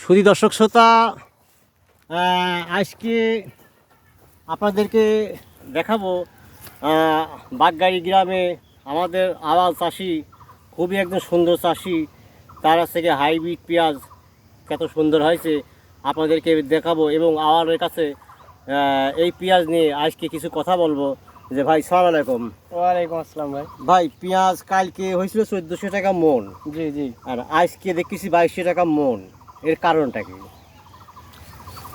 সুদী দর্শক শ্রোতা আজকে আপনাদেরকে দেখাবো বাগগাড়ি গ্রামে আমাদের আওয়াল চাষি খুবই একদম সুন্দর চাষি। তার কাছ থেকে হাইব্রিড পেঁয়াজ কত সুন্দর হয়েছে আপনাদেরকে দেখাবো এবং আওয়ালের কাছে এই পেঁয়াজ নিয়ে আজকে কিছু কথা বলব। যে ভাই সালাম আলাইকুম। ওয়ালাইকুম আসসালাম ভাই। ভাই পেঁয়াজ কালকে হয়েছিল চোদ্দোশো টাকা মন। জি জি। আর আজকে দেখতেছি বাইশশো টাকা মন। এর কারণটা কি?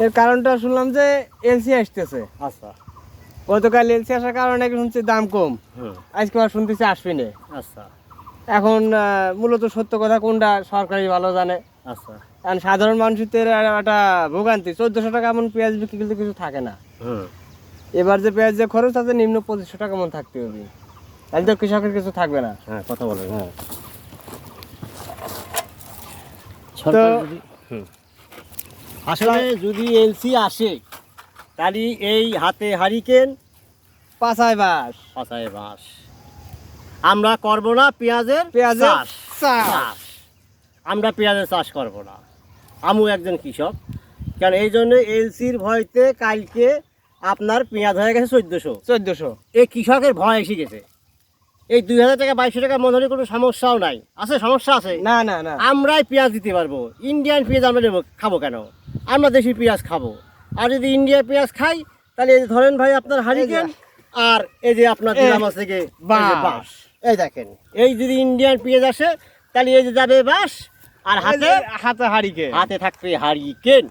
এর কারণটা শুনলাম যে এলসি আসতেছে। আচ্ছা। গতকাল এলসি আসার কারণে শুনছি দাম কম। আজকে আবার শুনতেছি আসবে না। আচ্ছা। এখন মূলত সত্য কথা কোনটা সরকারি ভালো জানে। আচ্ছা। কারণ সাধারণ মানুষের একটা ভোগান্তি চোদ্দশো টাকা এমন পেঁয়াজ বিক্রি করতে কিছু থাকে না। এবার যে পেঁয়াজ যে খরচ আছে নিম্ন পঁচিশশো টাকা মন থাকতে হবে। তাহলে তো কৃষকের কিছু থাকবে না। হ্যাঁ কথা বলে হ্যাঁ। আসলে যদি এলসি আসে তাহলে এই হাতে হারিকেন পাঁচায় বাস পাশায় বাস আমরা করব না পেঁয়াজের পেঁয়াজের চাষ। আমরা পেঁয়াজের চাষ করব না। আমু একজন কৃষক। কারণ এই জন্য এলসির ভয়তে কালকে আপনার পেঁয়াজ হয়ে গেছে চোদ্দোশো। চোদ্দশো। এই কৃষকের ভয় এসে গেছে। এই দুই হাজার টাকা বাইশশো টাকা মনে হলে কোনো সমস্যাও নাই। আছে সমস্যা আছে? না না না। আমরাই পেঁয়াজ দিতে পারব। ইন্ডিয়ান পেঁয়াজ আমরা নেব খাব কেন? আমরা দেশি পেঁয়াজ খাব। আর যদি ইন্ডিয়ান পেঁয়াজ খাই তাহলে এই যে ধরেন ভাই আপনার হারিকেন আর এই যে আপনার দিলাম আছে থেকে বাঁশ। বাস এই দেখেন। এই যদি ইন্ডিয়ান পেঁয়াজ আসে তাহলে এই যে যাবে বাস আর হাতে হাতে হারিকে হাতে থাকতে থাকবে হারিকেন।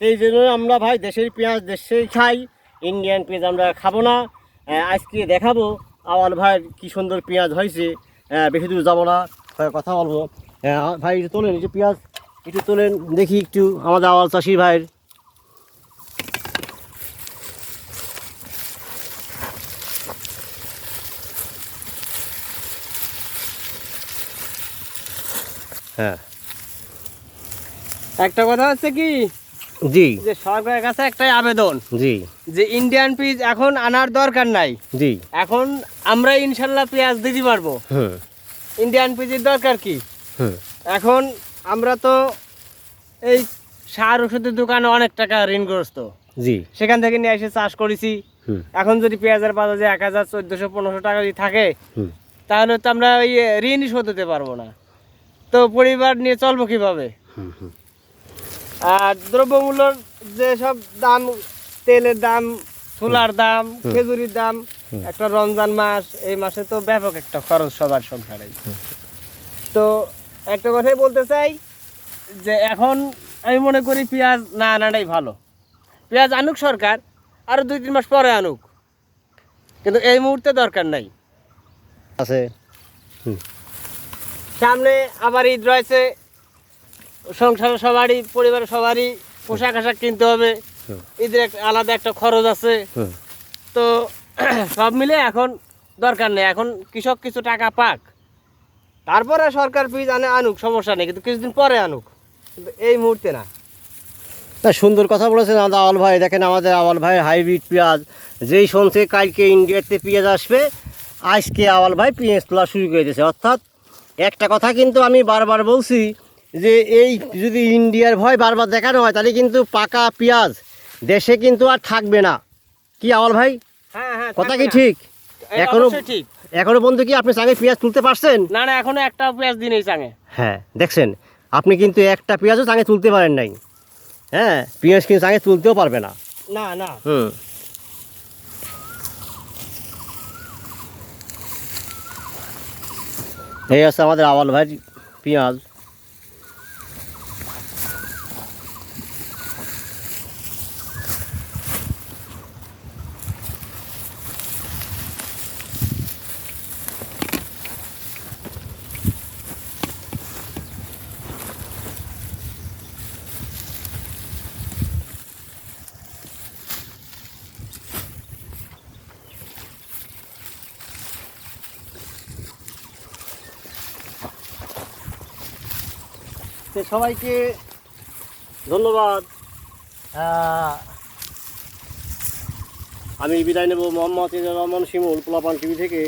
এই জন্য আমরা ভাই দেশের পেঁয়াজ দেশেই খাই ইন্ডিয়ান পেঁয়াজ আমরা খাব না। আজকে দেখাবো। আওয়াল ভাইয়ের কি সুন্দর পেঁয়াজ হয়েছে আহ, বেশি দূর যাব না কথা বলব। আহ, ভাই একটু তোলেন একটু পেঁয়াজ একটু তোলেন দেখি একটু আমাদের আওয়াল চাষি ভাইয়ের। হ্যাঁ। একটা কথা হচ্ছে কি? জি। যে সরকারের কাছে একটাই আবেদন জি। যে ইন্ডিয়ান পিস এখন আনার দরকার নাই। জি। এখন আমরা ইনশাল্লাহ পেঁয়াজ দিতে পারব। ইন্ডিয়ান পিসের দরকার কি? এখন আমরা তো এই সার ওষুধের দোকানে অনেক টাকা ঋণগ্রস্ত। জি। সেখান থেকে নিয়ে এসে চাষ করেছি। এখন যদি পেঁয়াজের বাজারে এক হাজার চোদ্দোশো পনেরোশো টাকা যদি থাকে তাহলে তো আমরা ওই ঋণই শোধ দিতে পারব না। তো পরিবার নিয়ে চলবো কীভাবে? আর দ্রব্যমূল্যর যে সব দাম তেলের দাম ছোলার দাম খেজুরির দাম একটা রমজান মাস এই মাসে তো ব্যাপক একটা খরচ সবার সংসারে। তো একটা কথাই বলতে চাই যে এখন আমি মনে করি পেঁয়াজ না আনাটাই ভালো। পেঁয়াজ আনুক সরকার আরও দুই তিন মাস পরে আনুক। কিন্তু এই মুহূর্তে দরকার নাই। আছে। সামনে আবার ঈদ রয়েছে সংসারে সবারই পরিবারের সবারই পোশাক আশাক কিনতে হবে। হুম। ঈদের একটা আলাদা একটা খরচ আছে। তো সব মিলে এখন দরকার নেই। এখন কৃষক কিছু টাকা পাক। তারপরে সরকার পিস আনে আনুক সমস্যা নেই কিন্তু কিছুদিন পরে আনুক। কিন্তু এই মুহূর্তে না। না সুন্দর কথা বলেছেন আমাদের আওয়াল ভাই। দেখেন আমাদের আওয়াল ভাই হাইব্রিড পেঁয়াজ। যেই শুনছে কালকে ইন্ডিয়াতে পেঁয়াজ আসবে আজকে আওয়াল ভাই পেঁয়াজ তোলা শুরু করে দিয়েছে। অর্থাৎ একটা কথা কিন্তু আমি বারবার বলছি যে এই যদি ইন্ডিয়ার ভয় বারবার দেখানো হয় তাহলে কিন্তু পাকা পেঁয়াজ দেশে কিন্তু আর থাকবে না। কি আওয়াল ভাই? হ্যাঁ হ্যাঁ কথা কি ঠিক? এই এখনও ঠিক। এখনও পর্যন্ত কি আপনি সঙ্গে পেঁয়াজ তুলতে পারছেন? না না এখনও একটা পেঁয়াজ দিনেই চাঙে। হ্যাঁ দেখছেন আপনি কিন্তু একটা পেঁয়াজও চাঙে তুলতে পারেন নাই। হ্যাঁ পেঁয়াজ কিন্তু চাঙে তুলতেও পারবে না। না না। হুম। এই আছে আমাদের আওয়াল ভাই পেঁয়াজ। তো সবাইকে ধন্যবাদ। আমি বিদায় নেব মোহাম্মদ রহমান শিমুল, পোলাপান টিভি থেকে।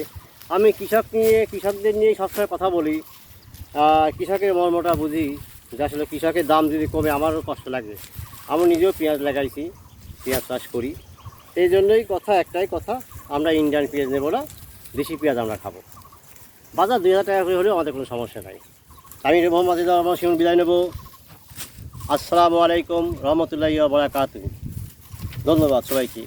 আমি কৃষক নিয়ে, কৃষকদের নিয়ে সবসময় কথা বলি। কৃষকের মর্মটা বুঝি, যে আসলে কৃষকের দাম যদি কমে, আমারও কষ্ট লাগবে। আমি নিজেও পেঁয়াজ লাগাইছি, পেঁয়াজ চাষ করি। এই জন্যই কথা একটাই কথা, আমরা ইন্ডিয়ান পেঁয়াজ নেব না, দেশি পেঁয়াজ আমরা খাব। বাজার দুই হাজার টাকা করে হলেও আমাদের কোনো সমস্যা নাই। আমি মোহাম্মদ রহমান সিং বিদায় নেব। আসসালামু আলাইকুম রহমতুল্লাহ বরাকাত ধন্যবাদ সবাইকে।